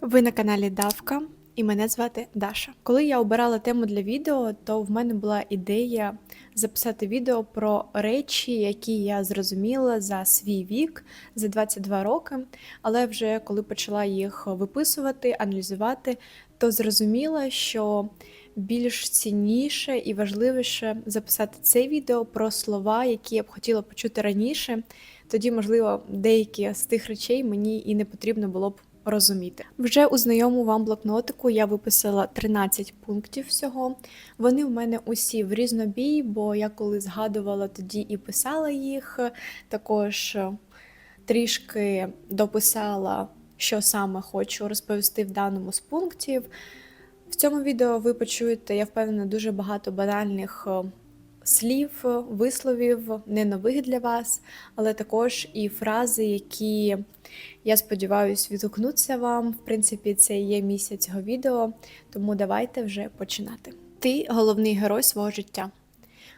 Ви на каналі Давка, і мене звати Даша. Коли я обирала тему для відео, то в мене була ідея записати відео про речі, які я зрозуміла за свій вік, за 22 роки. Але вже коли почала їх виписувати, аналізувати, то зрозуміла, що більш цінніше і важливіше записати це відео про слова, які я б хотіла почути раніше. Тоді, можливо, деякі з тих речей мені і не потрібно було б розуміти. Вже у знайому вам блокнотику я виписала 13 пунктів всього. Вони в мене усі в різнобій, бо я коли згадувала тоді і писала їх, також е, трішки дописала, що саме хочу розповісти в даному з пунктів. В цьому відео ви почуєте, я впевнена, дуже багато банальних е, слів, висловів, не нових для вас, але також і фрази, які, я сподіваюся, відгукнуться вам. В принципі, це є місія цього відео, тому давайте вже починати. Ти головний герой свого життя.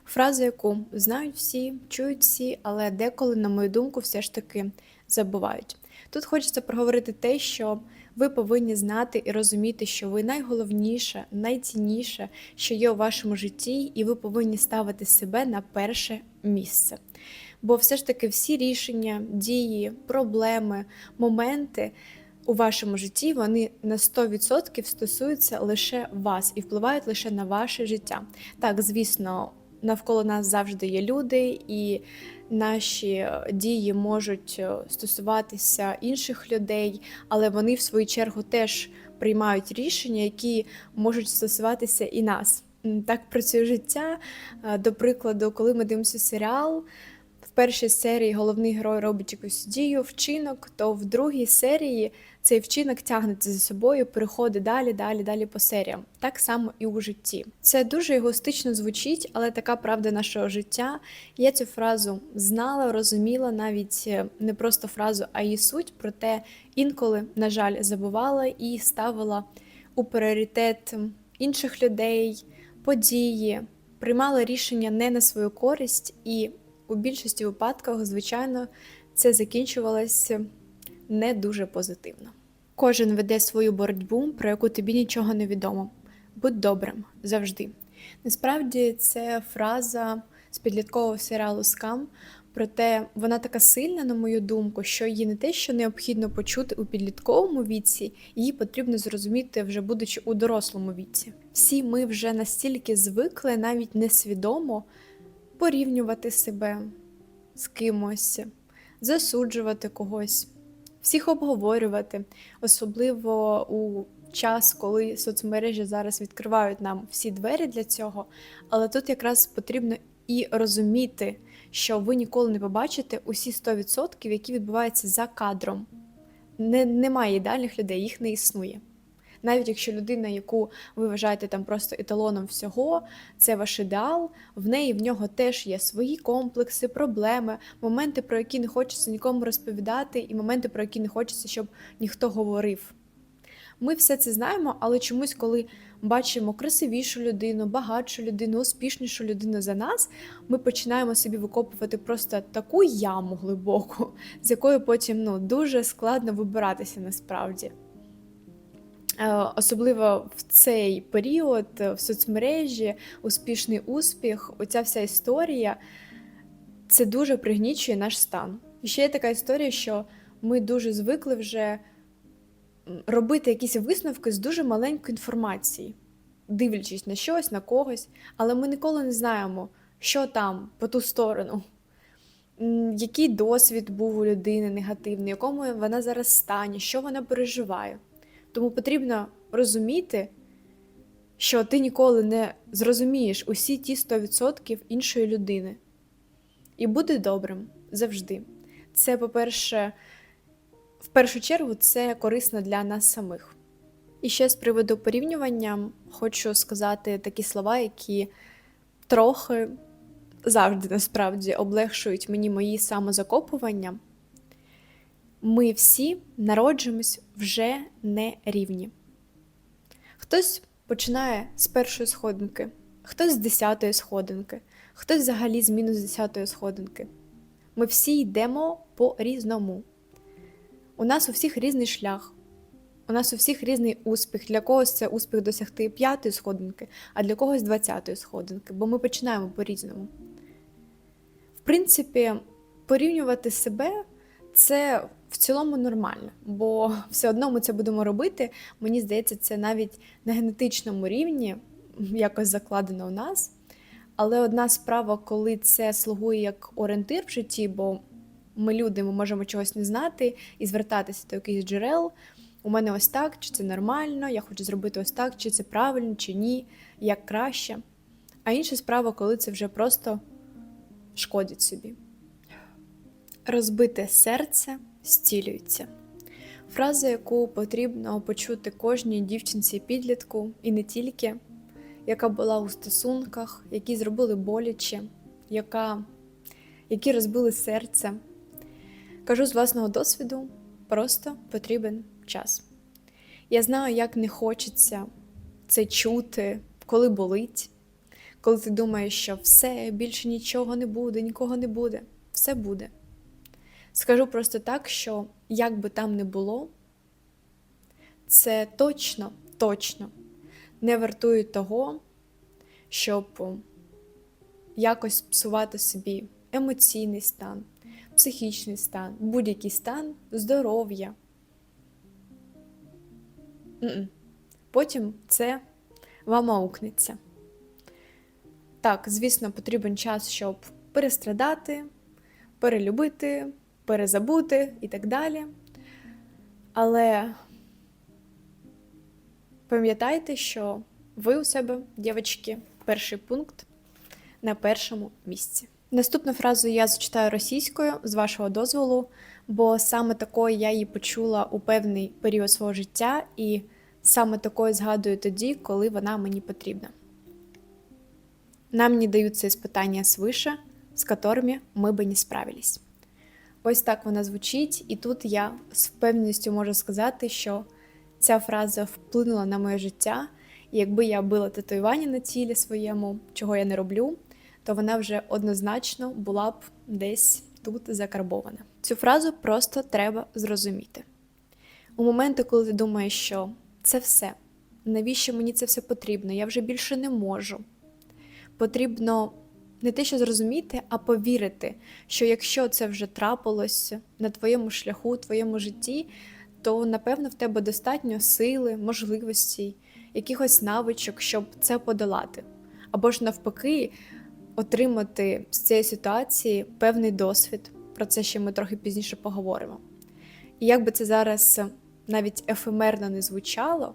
Фраза, яку знають всі, чують всі, але деколи, на мою думку, все ж таки забувають. Тут хочеться проговорити те, що ви повинні знати і розуміти, що ви найголовніше, найцінніше, що є у вашому житті, і ви повинні ставити себе на перше місце. Бо все ж таки всі рішення, дії, проблеми, моменти у вашому житті вони на 100% стосуються лише вас і впливають лише на ваше життя. Так, звісно, навколо нас завжди є люди, і наші дії можуть е, стосуватися інших людей, але вони в свою чергу теж приймають рішення, які можуть стосуватися і нас. Так працює життя. Е, До прикладу, коли ми дивимося серіал, першій серії головний герой робить якусь дію, вчинок, то в другій серії цей вчинок тягнеться за собою, переходить далі, далі, далі по серіям. Так само і у житті. Це дуже егоїстично звучить, але така правда нашого життя. Я цю фразу знала, розуміла навіть е, не просто фразу, а її суть. Проте інколи, на жаль, забувала і ставила у пріоритет інших людей, події, приймала рішення не на свою користь, і у більшості випадків, звичайно, це закінчувалося не дуже позитивно. Кожен веде свою боротьбу, про яку тобі нічого не відомо. Будь добрим завжди. Насправді це фраза з підліткового серіалу Скам, проте вона така сильна, на мою думку, що її не те, що необхідно почути у підлітковому віці, її потрібно зрозуміти вже будучи у дорослому віці. Всі ми вже настільки звикли, навіть несвідомо порівнювати себе з кимось, засуджувати когось, всіх обговорювати, особливо у час, коли соцмережі зараз відкривають нам всі двері для цього. Але тут якраз потрібно і розуміти, що ви ніколи не побачите усі 100%, які відбуваються за кадром. Не, немає ідеальних людей, їх не існує. Навіть якщо людина, яку ви вважаєте там просто еталоном всього, це ваш ідеал, в неї в нього теж є свої комплекси, проблеми, моменти, про які не хочеться нікому розповідати, і моменти, про які не хочеться, щоб ніхто говорив. Ми все це знаємо, але чомусь, коли бачимо красивішу людину, багатшу людину, успішнішу людину за нас, ми починаємо собі викопувати просто таку яму глибоку, з якою потім ну, дуже складно вибиратися насправді. Е, Особливо в цей період е, в соцмережі, успішний успіх, оця вся історія це дуже пригнічує наш стан. І ще є така історія, що ми дуже звикли вже робити якісь висновки з дуже маленької інформації, дивлячись на щось, на когось, але ми ніколи не знаємо, що там по ту сторону. Який досвід був у людини негативний, якому вона зараз стані, що вона переживає. Тому потрібно розуміти, що ти ніколи не зрозумієш усі ті 100% іншої людини. І бути добрим завжди. Це, по-перше, в першу чергу, це корисно для нас самих. І ще з приводу порівнювання хочу сказати такі слова, які трохи завжди насправді облегшують мені мої самозакопування. Ми всі народжуємось вже не рівні. Хтось починає з першої сходинки, хтось з десятої сходинки, хтось взагалі з мінус десятої сходинки. Ми всі йдемо по різному. У нас у всіх різний шлях. У нас у всіх різний успіх. Для когось це успіх досягти п'ятої сходинки, а для когось двадцятої сходинки, бо ми починаємо по-різному. В принципі, порівнювати себе це в цілому нормально, бо все одно ми це будемо робити. Мені здається, це навіть на генетичному рівні якось закладено у нас. Але одна справа, коли це слугує як орієнтир в житті, бо ми люди, ми можемо чогось не знати і звертатися до якихось джерел. У мене ось так, чи це нормально, я хочу зробити ось так, чи це правильно, чи ні, як краще. А інша справа, коли це вже просто шкодить собі. Розбите серце зцілюється. Фраза, яку потрібно почути кожній дівчинці підлітку, і не тільки, яка була у стосунках, які зробили боляче, яка, які розбили серце. Кажу з власного досвіду, просто потрібен час. Я знаю, як не хочеться це чути, коли болить, коли ти думаєш, що все, більше нічого не буде, нікого не буде, все буде. Скажу просто так, що як би там не було, це точно, точно не вартує того, щоб якось псувати собі емоційний стан, психічний стан, будь-який стан здоров'я. Потім це вам аукнеться. Так, звісно, потрібен час, щоб перестрадати, перелюбити, перезабути і так далі. Але пам'ятайте, що ви у себе, дівчатки, перший пункт на першому місці. Наступну фразу я зачитаю російською з вашого дозволу, бо саме такою я її почула у певний період свого життя, і саме такою згадую тоді, коли вона мені потрібна. Нам не даються испытания свыше, з которыми ми би не справились. Ось так вона звучить, і тут я з впевненістю можу сказати, що ця фраза вплинула на моє життя, і якби я била татуювання на тілі своєму, чого я не роблю, то вона вже однозначно була б десь тут закарбована. Цю фразу просто треба зрозуміти. У моменти, коли ти думаєш, що це все, навіщо мені це все потрібно? Я вже більше не можу. Потрібно не те, що зрозуміти, а повірити, що якщо це вже трапилось на твоєму шляху, твоєму житті, то напевно в тебе достатньо сили, можливостей, якихось навичок, щоб це подолати. Або ж навпаки, отримати з цієї ситуації певний досвід. Про це ще ми трохи пізніше поговоримо. І як би це зараз навіть ефемерно не звучало,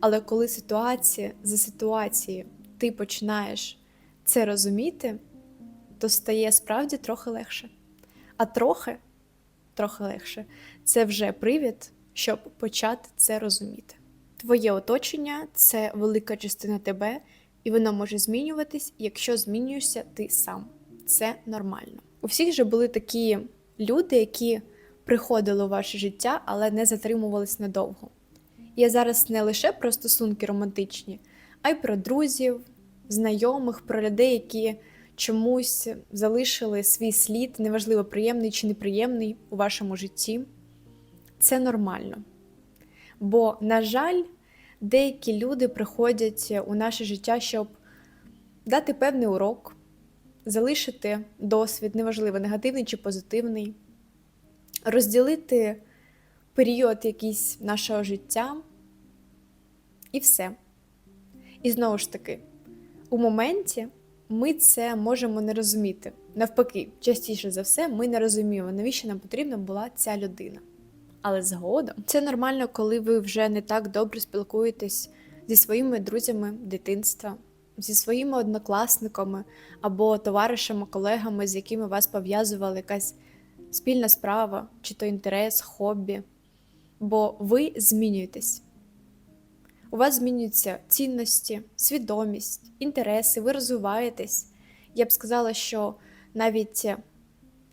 але коли ситуація за ситуацією ти починаєш це розуміти, то стає справді трохи легше. А трохи, трохи легше це вже привід, щоб почати це розуміти. Твоє оточення це велика частина тебе, і воно може змінюватись, якщо змінюєшся ти сам. Це нормально. У всіх же були такі люди, які приходили у ваше життя, але не затримувались надовго. Я зараз не лише про стосунки романтичні, а й про друзів, знайомих, про людей, які чомусь залишили свій слід, неважливо, приємний чи неприємний у вашому житті. Це нормально. Бо, на жаль, деякі люди приходять у наше життя, щоб дати певний урок, залишити досвід, неважливо, негативний чи позитивний, розділити період якийсь нашого життя і все. І знову ж таки, у моменті ми це можемо не розуміти. Навпаки, частіше за все, ми не розуміємо, навіщо нам потрібна була ця людина. Але згодом це нормально, коли ви вже не так добре спілкуєтесь зі своїми друзями дитинства, зі своїми однокласниками або товаришами, колегами, з якими вас пов'язувала якась спільна справа, чи то інтерес, хобі. Бо ви змінюєтесь. У вас змінюються цінності, свідомість, інтереси, ви розвиваєтесь. Я б сказала, що навіть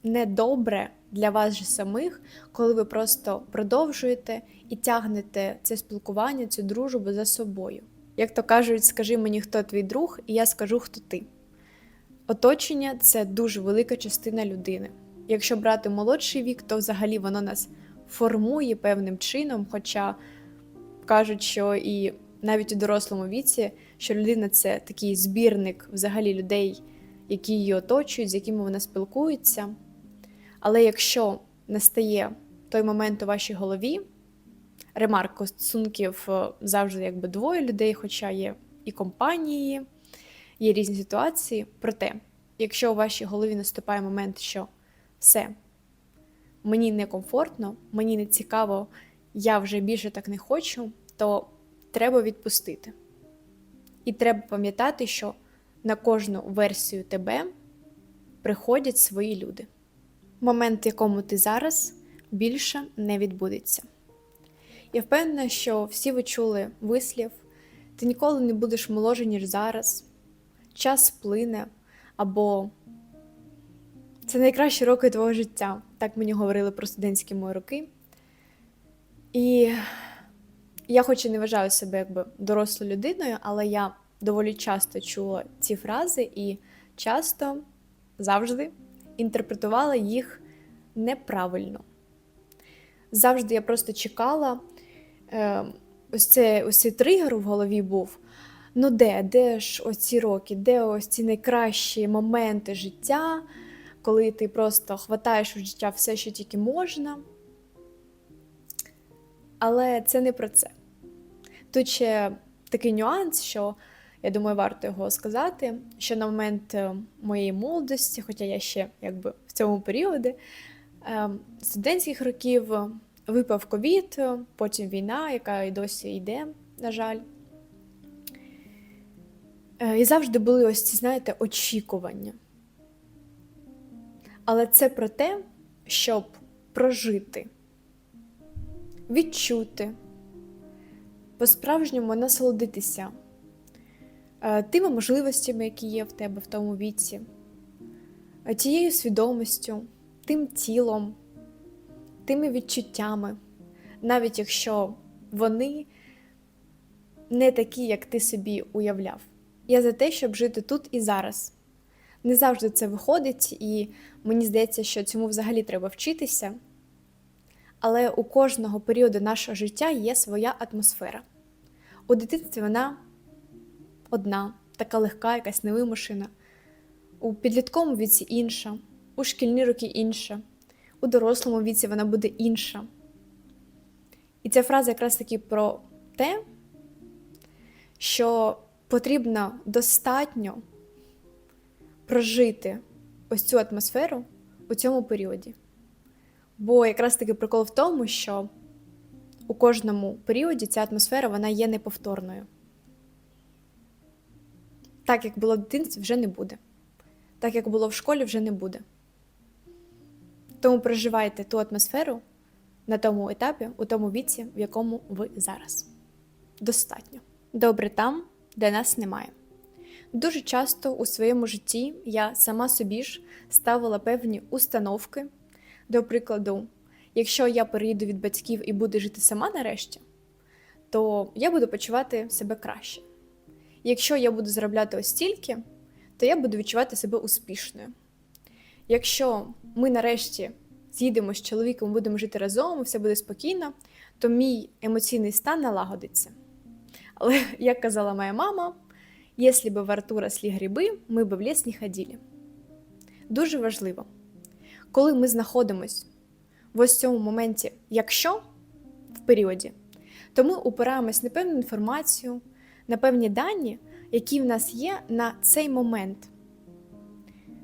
недобре для вас же самих, коли ви просто продовжуєте і тягнете це спілкування, цю дружбу за собою. Як то кажуть, скажи мені, хто твій друг, і я скажу, хто ти. Оточення це дуже велика частина людини. Якщо брати молодший вік, то взагалі воно нас формує певним чином, хоча кажуть, що і навіть у дорослому віці, що людина це такий збірник взагалі людей, які її оточують, з якими вона спілкується. Але якщо настає той момент у вашій голові, ремарка стосунків е, завжди якби двоє людей, хоча є і компанії, є різні ситуації. Проте, якщо у вашій голові наступає момент, що все, мені некомфортно, мені не цікаво, я вже більше так не хочу, то треба відпустити. І треба пам'ятати, що на кожну версію тебе приходять свої люди. Момент, в якому ти зараз, більше не відбудеться. Я впевнена, що всі ви чули вислів: ти ніколи не будеш моложе, ніж зараз, час сплине, або це найкращі роки твого життя. Так мені говорили про студентські мої роки. І я, хоч і не вважаю себе якби дорослою людиною, але я доволі часто чула ці фрази і часто завжди інтерпретувала їх неправильно. Завжди я просто чекала, е, ось, це, ось цей тригер в голові був. Ну, де, де ж оці роки, де ось ці найкращі моменти життя, коли ти просто хватаєш від життя все, що тільки можна. Але це не про це. Тут ще такий нюанс, що я думаю, варто його сказати, що на момент е, моєї молодості, хоча я ще якби в цьому періоді е, студентських років випав ковід, потім війна, яка і досі йде, на жаль. Е, і завжди були ось ці, знаєте, очікування. Але це про те, щоб прожити, відчути, по-справжньому насолодитися е, тими можливостями, які є в тебе в тому віці, е, тією свідомістю, тим тілом, тими відчуттями, навіть якщо вони не такі, як ти собі уявляв. Я за те, щоб жити тут і зараз. Не завжди це виходить, і мені здається, що цьому взагалі треба вчитися. Але у кожного періоду нашого життя є своя атмосфера. У дитинстві вона одна, така легка, якась невимушена, у підлітковому віці інша, у шкільні роки інша, у дорослому віці вона буде інша. І ця фраза якраз таки про те, що потрібно достатньо прожити ось цю атмосферу у цьому періоді. Бо якраз таки прикол в тому, що у кожному періоді ця атмосфера вона є неповторною. Так, як було в дитинстві, вже не буде. Так, як було в школі, вже не буде. Тому проживайте ту атмосферу на тому етапі, у тому віці, в якому ви зараз. Достатньо. Добре там, де нас немає. Дуже часто у своєму житті я сама собі ж ставила певні установки. До прикладу, якщо я переїду від батьків і буду жити сама нарешті, то я буду почувати себе краще. Якщо я буду заробляти ось стільки, то я буду відчувати себе успішною. Якщо ми нарешті з'їдемо з чоловіком, будемо жити разом, все буде спокійно, то мій емоційний стан налагодиться. Але, як казала моя мама, якщо б в рту росли гриби, ми б в ліс не ходили. Дуже важливо, коли ми знаходимося в ось цьому моменті, якщо в періоді, то ми упираємось на певну інформацію, на певні дані, які в нас є на цей момент.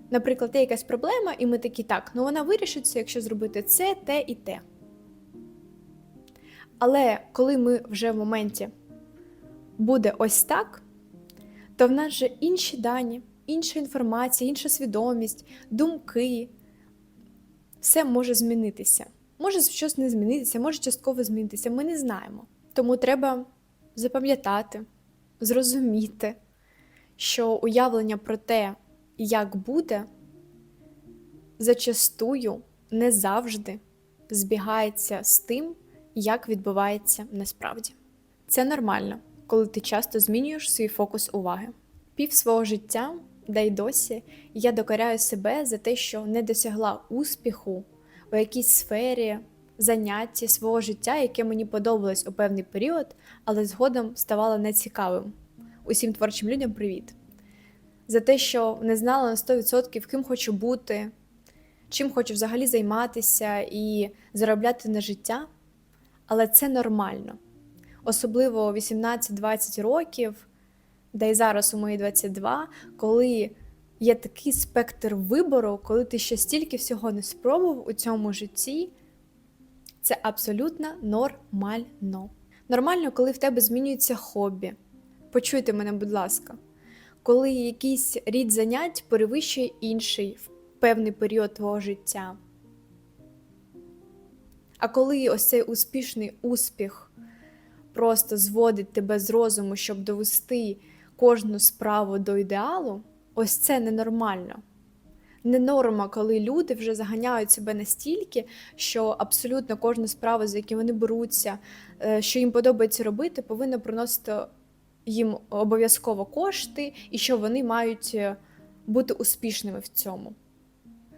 Наприклад, є якась проблема, і ми такі так, ну вона вирішиться, якщо зробити це, те і те. Але коли ми вже в моменті буде ось так, то в нас вже інші дані, інша інформація, інша свідомість, думки. Все може змінитися. Може щось не змінитися, може частково змінитися, ми не знаємо. Тому треба запам'ятати, зрозуміти, що уявлення про те, як буде, зачастую не завжди збігається з тим, як відбувається насправді. Це нормально, коли ти часто змінюєш свій фокус уваги. Пів свого життя, да й досі, я докоряю себе за те, що не досягла успіху у якійсь сфері, занятті свого життя, яке мені подобалось у певний період, але згодом ставало нецікавим. Усім творчим людям привіт! За те, що не знала на 100% ким хочу бути, чим хочу взагалі займатися і заробляти на життя. Але це нормально. Особливо 18-20 років, да й зараз у мої 22, коли є такий спектр вибору, коли ти ще стільки всього не спробував у цьому житті, це абсолютно нормально. Нормально, коли в тебе змінюється хобі. Почуйте мене, будь ласка, коли якийсь рід занять перевищує інший в певний період твого життя. А коли ось цей успішний успіх просто зводить тебе з розуму, щоб довести кожну справу до ідеалу, ось це ненормально. Не норма, коли люди вже заганяють себе настільки, що абсолютно кожну справу, за яку вони беруться, е, що їм подобається робити, повинна приносити їм обов'язково кошти, і що вони мають е, бути успішними в цьому.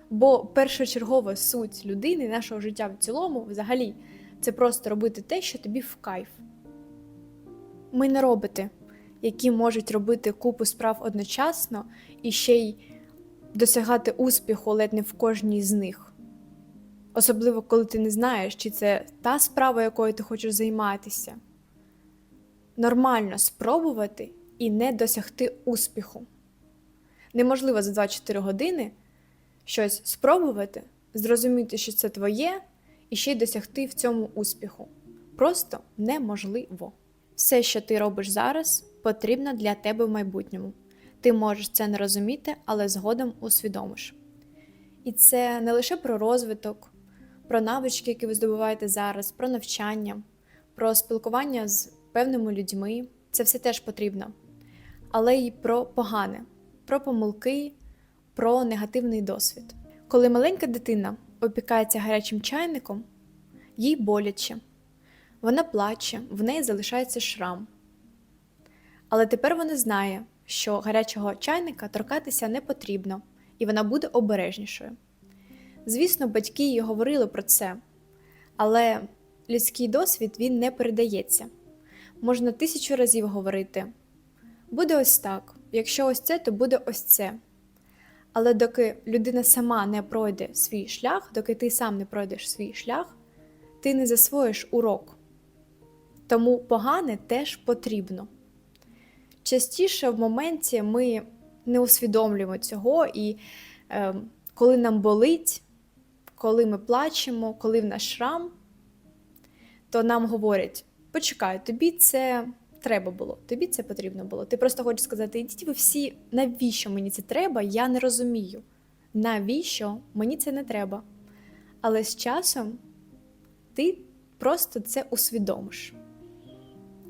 Бо першочергова суть людини, нашого життя в цілому, взагалі, це просто робити те, що тобі в кайф. Ми не роботи, які можуть робити купу справ одночасно і ще й досягати успіху ледь не в кожній з них. Особливо, коли ти не знаєш, чи це та справа, якою ти хочеш займатися. Нормально спробувати і не досягти успіху. Неможливо за 24 години щось спробувати, зрозуміти, що це твоє, і ще й досягти в цьому успіху. Просто неможливо. Все, що ти робиш зараз, потрібно для тебе в майбутньому. Ти можеш це не розуміти, але згодом усвідомиш. І це не лише про розвиток, про навички, які ви здобуваєте зараз, про навчання, про спілкування з певними людьми. Це все теж потрібно. Але й про погане, про помилки, про негативний досвід. Коли маленька дитина опікається гарячим чайником, їй боляче, вона плаче, в неї залишається шрам. Але тепер вона знає, що гарячого чайника торкатися не потрібно, і вона буде обережнішою. Звісно, батьки їй говорили про це, але людський досвід він не передається. Можна тисячу разів говорити: буде ось так, якщо ось це, то буде ось це. Але доки людина сама не пройде свій шлях, доки ти сам не пройдеш свій шлях, ти не засвоїш урок. Тому погане теж потрібно. Частіше в моменті ми не усвідомлюємо цього, і е, коли нам болить, коли ми плачемо, коли в нас шрам, то нам говорять: почекай, тобі це треба було, тобі це потрібно було. Ти просто хочеш сказати, ідіть ви всі, навіщо мені це треба? Я не розумію. Навіщо мені це не треба? Але з часом ти просто це усвідомиш.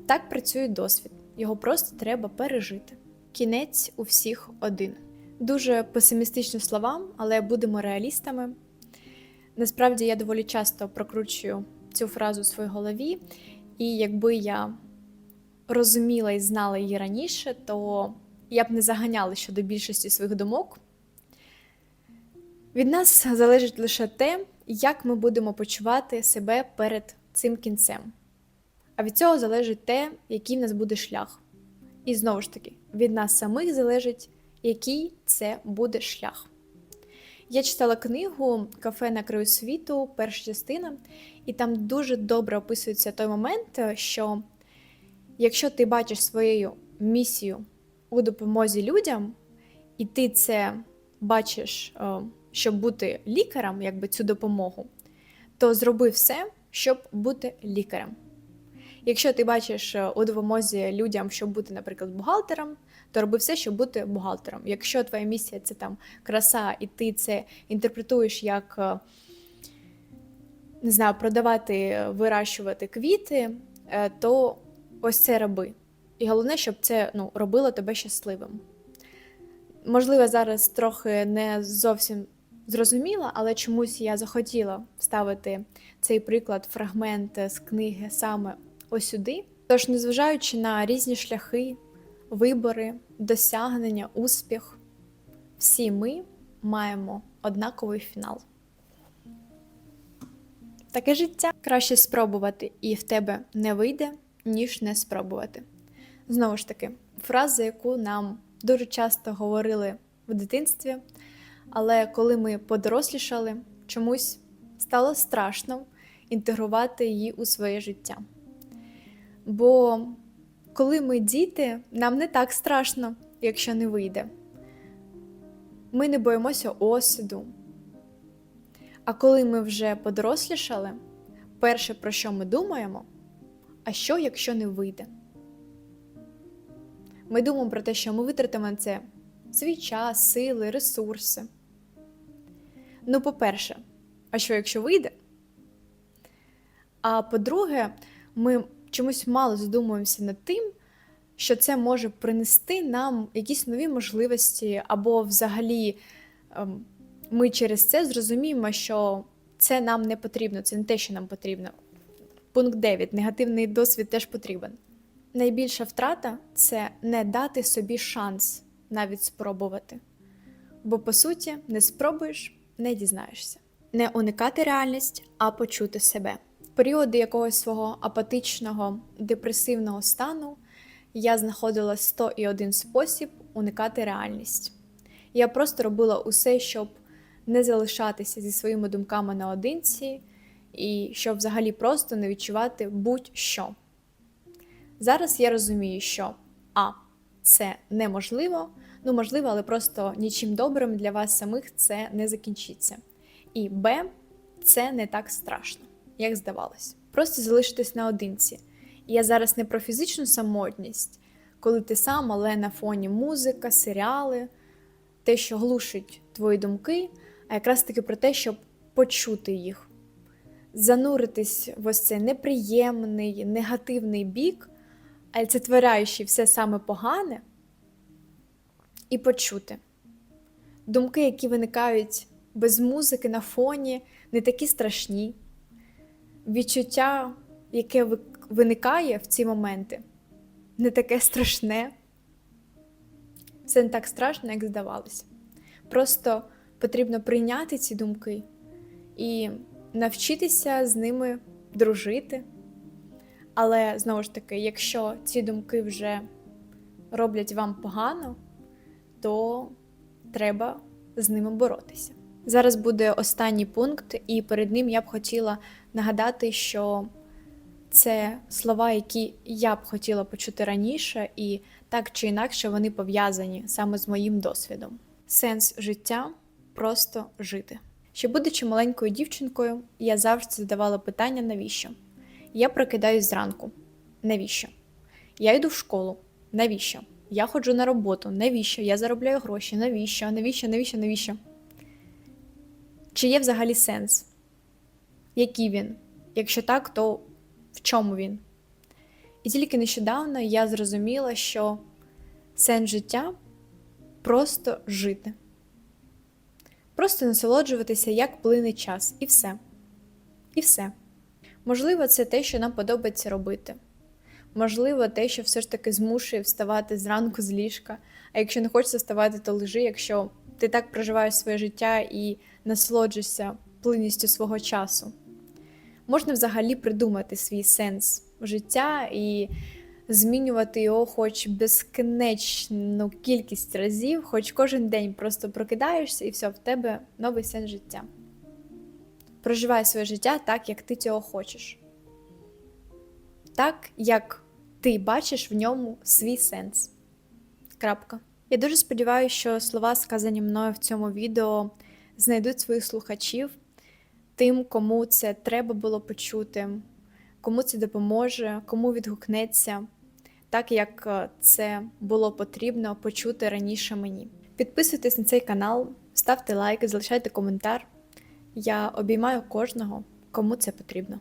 Так працює досвід, його просто треба пережити. Кінець у всіх один. Дуже песимістичні слова, але будемо реалістами. Насправді я доволі часто прокручую цю фразу у своїй голові, і якби я розуміла і знала її раніше, то я б не заганяла щодо більшості своїх думок. Від нас залежить лише те, як ми будемо почувати себе перед цим кінцем. А від цього залежить те, який в нас буде шлях. І знову ж таки, від нас самих залежить, який це буде шлях. Я читала книгу Кафе на краю світу, перша частина, і там дуже добре описується той момент, що якщо ти бачиш своєю місію у допомозі людям, і ти це бачиш, е, щоб бути лікарем, якби цю допомогу, то зроби все, щоб бути лікарем. Якщо ти бачиш е, у допомозі людям, щоб бути, наприклад, бухгалтером, то роби все, щоб бути бухгалтером. Якщо твоя місія це там краса, і ти це інтерпретуєш як е, не знаю, продавати, вирощувати квіти, то ось це роби. І головне, щоб це ну, робило тебе щасливим. Можливо, зараз трохи не зовсім зрозуміла, але чомусь я захотіла вставити цей приклад, фрагмент з книги саме ось сюди. Тож, незважаючи на різні шляхи, вибори, досягнення, успіх, всі ми маємо однаковий фінал. Таке життя краще спробувати, і в тебе не вийде, ніж не спробувати. Знову ж таки, фраза, яку нам дуже часто говорили в дитинстві, але коли ми подорослішали, чомусь стало страшно інтегрувати її у своє життя. Бо коли ми діти, нам не так страшно, якщо не вийде. Ми не боїмося осуду. А коли ми вже подорослішали, перше, про що ми думаємо, а що, якщо не вийде? Ми думаємо про те, що ми витратимо на це свій час, сили, ресурси. Ну, по-перше, а що, якщо вийде? А по-друге, ми чомусь мало задумуємося над тим, що це може принести нам якісь нові можливості, або взагалі ем, ми через це зрозуміємо, що це нам не потрібно, це не те, що нам потрібно. Пункт 9. Негативний досвід теж потрібен. Найбільша втрата це не дати собі шанс навіть спробувати. Бо, по суті, не спробуєш, не дізнаєшся. Не уникати реальність, а почути себе. Періоди якогось свого апатичного, депресивного стану я знаходила 101 спосіб уникати реальність. Я просто робила усе, щоб не залишатися зі своїми думками наодинці, і щоб взагалі просто не відчувати будь-що. Зараз я розумію, що А. Це неможливо, ну можливо, але просто нічим добрим для вас самих це не закінчиться. І Б. Це не так страшно, як здавалось. Просто залишитись наодинці. І я зараз не про фізичну самотність, коли ти сам, але на фоні музика, серіали, те, що глушить твої думки, а якраз таки про те, щоб почути їх, зануритись в ось цей неприємний, негативний бік, олицетворяючи все саме погане, і почути. Думки, які виникають без музики на фоні, не такі страшні. Відчуття, яке виникає в ці моменти, не таке страшне. Це не так страшно, як здавалося. Просто потрібно прийняти ці думки і навчитися з ними дружити. Але знову ж таки, якщо ці думки вже роблять вам погано, то треба з ними боротися. Зараз буде останній пункт, і перед ним я б хотіла нагадати, що це слова, які я б хотіла почути раніше, і так чи інакше вони пов'язані саме з моїм досвідом. Сенс життя просто жити. Ще будучи маленькою дівчинкою, я завжди задавала питання, навіщо? Я прокидаюсь зранку. Навіщо? Я йду в школу. Навіщо? Я ходжу на роботу. Навіщо? Я заробляю гроші. Навіщо? Навіщо? Навіщо? Навіщо? Чи є взагалі сенс? Який він? Якщо так, то в чому він? І тільки нещодавно я зрозуміла, що сенс життя просто жити. Просто насолоджуватися, як плине час, і все. І все. Можливо, це те, що нам подобається робити. Можливо, те, що все ж таки змушує вставати зранку з ліжка. А якщо не хочеться вставати, то лежи, якщо ти так проживаєш своє життя і насолоджуєшся плинністю свого часу. Можна взагалі придумати свій сенс життя і змінювати його хоч безкінечну кількість разів, хоч кожен день просто прокидаєшся і все, в тебе новий сенс життя. Проживай своє життя так, як ти цього хочеш. Так, як ти бачиш в ньому свій сенс. Крапка. Я дуже сподіваюся, що слова, сказані мною в цьому відео, знайдуть своїх слухачів, тим, кому це треба було почути, кому це допоможе, кому відгукнеться, так як е, це було потрібно почути раніше мені. Підписуйтесь на цей канал, ставте лайки, залишайте коментар. Я обіймаю кожного, кому це потрібно.